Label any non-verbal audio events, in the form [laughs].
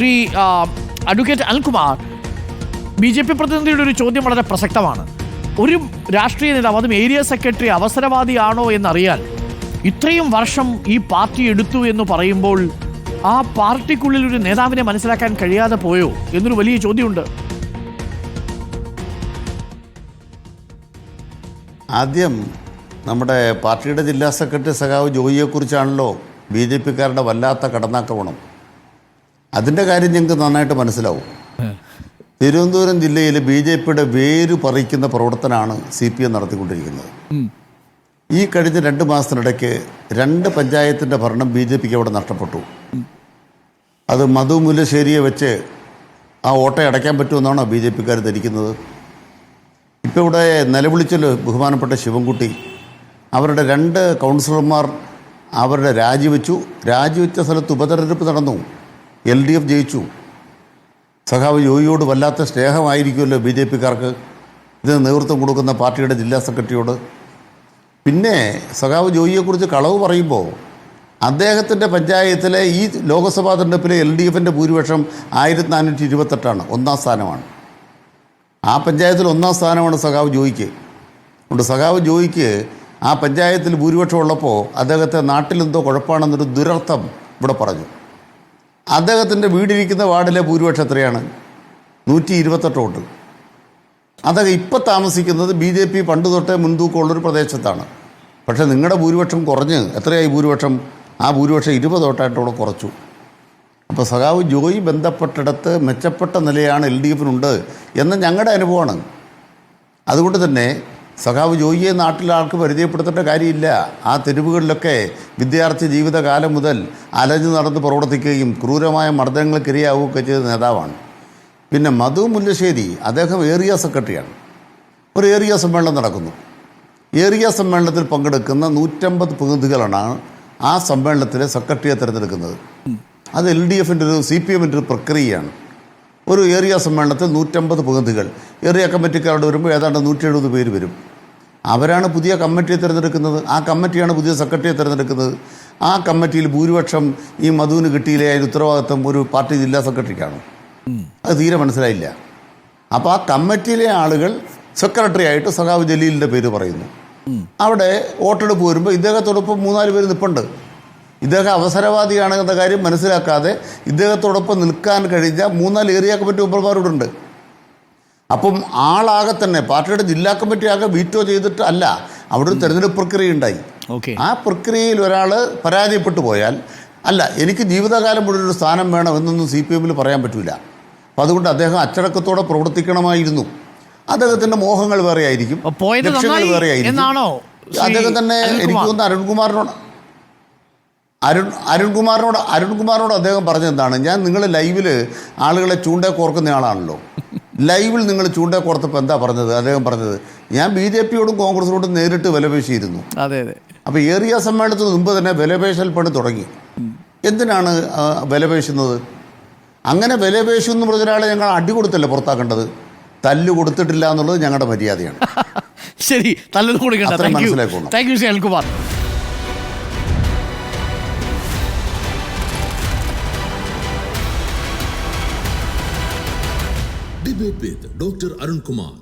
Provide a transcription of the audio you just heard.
Shri advocate Anilkumar B J P പ്രതിനിധിയുടെ ഒരു ചോദ്യം വളരെ പ്രസക്തമാണ്. ഒരു രാഷ്ട്രീയ നേതാവ് അതും ഏരിയ സെക്രട്ടറി അവസരവാദിയാണോ എന്നറിയാൻ ഇത്രയും വർഷം ഈ പാർട്ടി എടുത്തു എന്ന് പറയുമ്പോൾ ആ പാർട്ടിക്കുള്ളിൽ ഒരു നേതാവിനെ മനസ്സിലാക്കാൻ കഴിയാതെ പോയോ എന്നൊരു വലിയ ചോദ്യമുണ്ട്. ആദ്യം നമ്മുടെ പാർട്ടിയുടെ ജില്ലാ സെക്രട്ടറി സഖാവ് ജോയിയെക്കുറിച്ചാണല്ലോ ബി ജെ പിക്കാരുടെ വല്ലാത്ത കടന്നാക്രമണം. അതിന്റെ കാര്യം ഞങ്ങൾക്ക് നന്നായിട്ട് മനസ്സിലാവും. തിരുവനന്തപുരം ജില്ലയിൽ ബി ജെ പിയുടെ വേര് പറിക്കുന്ന പ്രവർത്തനമാണ് സി പി എം നടത്തിക്കൊണ്ടിരിക്കുന്നത്. ഈ കഴിഞ്ഞ രണ്ട് മാസത്തിനിടയ്ക്ക് രണ്ട് പഞ്ചായത്തിന്റെ ഭരണം ബി ജെ പിക്ക് അവിടെ നഷ്ടപ്പെട്ടു. അത് മധു മുല്ലശ്ശേരിയെ വെച്ച് ആ ഓട്ടം അടയ്ക്കാൻ പറ്റുമെന്നാണോ ബി ജെ പിക്കാർ ധരിക്കുന്നത്? ഇപ്പോൾ ഇവിടെ നിലവിളിച്ചല്ലോ ബഹുമാനപ്പെട്ട ശിവൻകുട്ടി അവരുടെ രണ്ട് കൗൺസിലർമാർ അവരുടെ രാജിവെച്ചു. രാജിവെച്ച സ്ഥലത്ത് ഉപതെരഞ്ഞെടുപ്പ് നടന്നു. എൽ ഡി എഫ് ജയിച്ചു. സഖാവ് യോയിയോട് വല്ലാത്ത സ്നേഹമായിരിക്കുമല്ലോ ബി ജെ പിക്കാർക്ക്. ഇതിന് നേതൃത്വം കൊടുക്കുന്ന പാർട്ടിയുടെ ജില്ലാ സെക്രട്ടറിയോട്. പിന്നെ സഖാവ് ജോയിയെക്കുറിച്ച് കളവ് പറയുമ്പോൾ അദ്ദേഹത്തിന്റെ പഞ്ചായത്തിലെ ഈ ലോക്സഭാ തെരഞ്ഞെടുപ്പിലെ എൽ ഡി എഫിന്റെ ഭൂരിപക്ഷം ആയിരത്തി നാനൂറ്റി ഇരുപത്തെട്ടാണ് ഒന്നാം സ്ഥാനമാണ്. ആ പഞ്ചായത്തിൽ ഒന്നാം സ്ഥാനമാണ് സഖാവ് ജോയിക്ക്. അതുകൊണ്ട് സഖാവ് ജോയിക്ക് ആ പഞ്ചായത്തിൽ ഭൂരിപക്ഷം ഉള്ളപ്പോൾ അദ്ദേഹത്തെ നാട്ടിലെന്തോ കുഴപ്പമാണെന്നൊരു ദുരർത്ഥം ഇവിടെ പറഞ്ഞു. അദ്ദേഹത്തിന്റെ വീടിരിക്കുന്ന വാർഡിലെ ഭൂരിപക്ഷം എത്രയാണ് നൂറ്റി ഇരുപത്തെട്ട് വോട്ട്. അദ്ദേഹം ഇപ്പോൾ താമസിക്കുന്നത് ബി ജെ പി പണ്ട് തൊട്ടേ മുൻതൂക്കമുള്ളൊരു പ്രദേശത്താണ്. പക്ഷേ നിങ്ങളുടെ ഭൂരിപക്ഷം കുറഞ്ഞ് എത്രയായി ഭൂരിപക്ഷം? ആ ഭൂരിപക്ഷം ഇരുപത് വോട്ടായിട്ട് കുറച്ചു. അപ്പോൾ സഖാവ് ജോയി ബന്ധപ്പെട്ടിടത്ത് മെച്ചപ്പെട്ട നിലയാണ് എൽ ഡി എഫിനുണ്ട് എന്ന് ഞങ്ങളുടെ അനുഭവമാണ്. അതുകൊണ്ട് തന്നെ സഖാവ് ജോയിയെ നാട്ടിലെ ആൾക്ക് പരിചയപ്പെടുത്തേണ്ട കാര്യമില്ല. ആ തെരുവുകളിലൊക്കെ വിദ്യാർത്ഥി ജീവിതകാലം മുതൽ അലഞ്ഞു നടന്ന് പ്രവർത്തിക്കുകയും ക്രൂരമായ മർദ്ദനങ്ങൾക്കിരയാവുകയൊക്കെ ചെയ്ത നേതാവാണ്. പിന്നെ മധു മുല്ലശ്ശേരി അദ്ദേഹം ഏറിയ സെക്രട്ടറിയാണ്. ഒരു ഏറിയ സമ്മേളനം നടക്കുന്നു. ഏറിയ സമ്മേളനത്തിൽ പങ്കെടുക്കുന്ന നൂറ്റമ്പത് പ്രതിനിധികളാണ് ആ സമ്മേളനത്തിലെ സെക്രട്ടറിയെ തിരഞ്ഞെടുക്കുന്നത്. അത് എൽ ഡി എഫിന്റെ ഒരു സി പി എമ്മിന്റെ ഒരു പ്രക്രിയയാണ്. ഒരു ഏറിയ സമ്മേളനത്തിൽ നൂറ്റമ്പത് പ്രതിനിധികൾ. ഏറിയ കമ്മിറ്റിക്കാരോട് വരുമ്പോൾ ഏതാണ്ട് നൂറ്റി എഴുപത് പേര് വരും. അവരാണ് പുതിയ കമ്മിറ്റിയെ തിരഞ്ഞെടുക്കുന്നത്. ആ കമ്മിറ്റിയാണ് പുതിയ സെക്രട്ടറിയെ തിരഞ്ഞെടുക്കുന്നത്. ആ കമ്മിറ്റിയിൽ ഭൂരിപക്ഷം ഈ മധുവിന് കിട്ടിയില്ലേ അതിന് ഉത്തരവാദിത്വം ഒരു പാർട്ടി ജില്ലാ സെക്രട്ടറിക്കാണ്. അത് തീരെ മനസ്സിലായില്ല. അപ്പോൾ ആ കമ്മിറ്റിയിലെ ആളുകൾ സെക്രട്ടറി ആയിട്ട് സഖാവ് ജലീലിന്റെ പേര് പറയുന്നു. അവിടെ വോട്ടെടുപ്പ് വരുമ്പോൾ ഇദ്ദേഹത്തോടൊപ്പം മൂന്നാൽ പേര് നിൽപ്പുണ്ട് ഇദ്ദേഹം അവസരവാദിയാണെന്ന കാര്യം മനസ്സിലാക്കാതെ ഇദ്ദേഹത്തോടൊപ്പം നിൽക്കാൻ കഴിഞ്ഞ മൂന്നാൽ ഏരിയ കമ്മിറ്റി മെമ്പർമാരോടുണ്ട് അപ്പം ആളാകെ തന്നെ പാർട്ടിയുടെ ജില്ലാ കമ്മിറ്റി ആകെ വീറ്റോ ചെയ്തിട്ട് അല്ല അവിടെ ഒരു തെരഞ്ഞെടുപ്പ് പ്രക്രിയ ഉണ്ടായി. ആ പ്രക്രിയയിൽ ഒരാൾ പരാജയപ്പെട്ടു പോയാൽ അല്ല എനിക്ക് ജീവിതകാലം മുഴുവൻ ഒരു സ്ഥാനം വേണം എന്നൊന്നും സി പി എമ്മിൽ പറയാൻ പറ്റില്ല അപ്പം അതുകൊണ്ട് അദ്ദേഹം അച്ചടക്കത്തോടെ പ്രവർത്തിക്കണമായിരുന്നു. അദ്ദേഹത്തിന്റെ മോഹങ്ങൾ വേറെ ആയിരിക്കും ലക്ഷ്യങ്ങൾ വേറെ ആയിരിക്കും അദ്ദേഹം തന്നെ എനിക്ക് തോന്നുന്നു അരുൺകുമാറിനോട്. അരുൺ അരുൺകുമാറിനോട് അരുൺകുമാറിനോട് അദ്ദേഹം പറഞ്ഞെന്താണ് ഞാൻ നിങ്ങൾ ലൈവിൽ ആളുകളെ ചൂണ്ടേ കോർക്കുന്ന ആളാണല്ലോ. ലൈവിൽ നിങ്ങൾ ചൂണ്ടേ കോർത്തപ്പോൾ എന്താ പറഞ്ഞത്? അദ്ദേഹം പറഞ്ഞത് ഞാൻ ബി ജെ പിയോടും കോൺഗ്രസിനോടും നേരിട്ട് വിലപേശിയിരുന്നു. അതെ അതെ. അപ്പോൾ ഏറിയ സമ്മേളനത്തിന് മുമ്പ് തന്നെ വിലപേശൽ പണി തുടങ്ങി. എന്തിനാണ് വിലപേശുന്നത്? അങ്ങനെ വിലപേശുന്നു പറഞ്ഞ ഒരാളെ ഞങ്ങൾ അടി കൊടുത്തല്ലേ പുറത്താക്കേണ്ടത്? തല്ല് കൊടുത്തിട്ടില്ല എന്നുള്ളത് ഞങ്ങളുടെ മര്യാദയാണ്. [laughs] ശരി തല്ലൊന്നും കൊടുക്കണ്ട. Thank you Shri Anilkumar. இதே டாக்டர் அருண்குமார்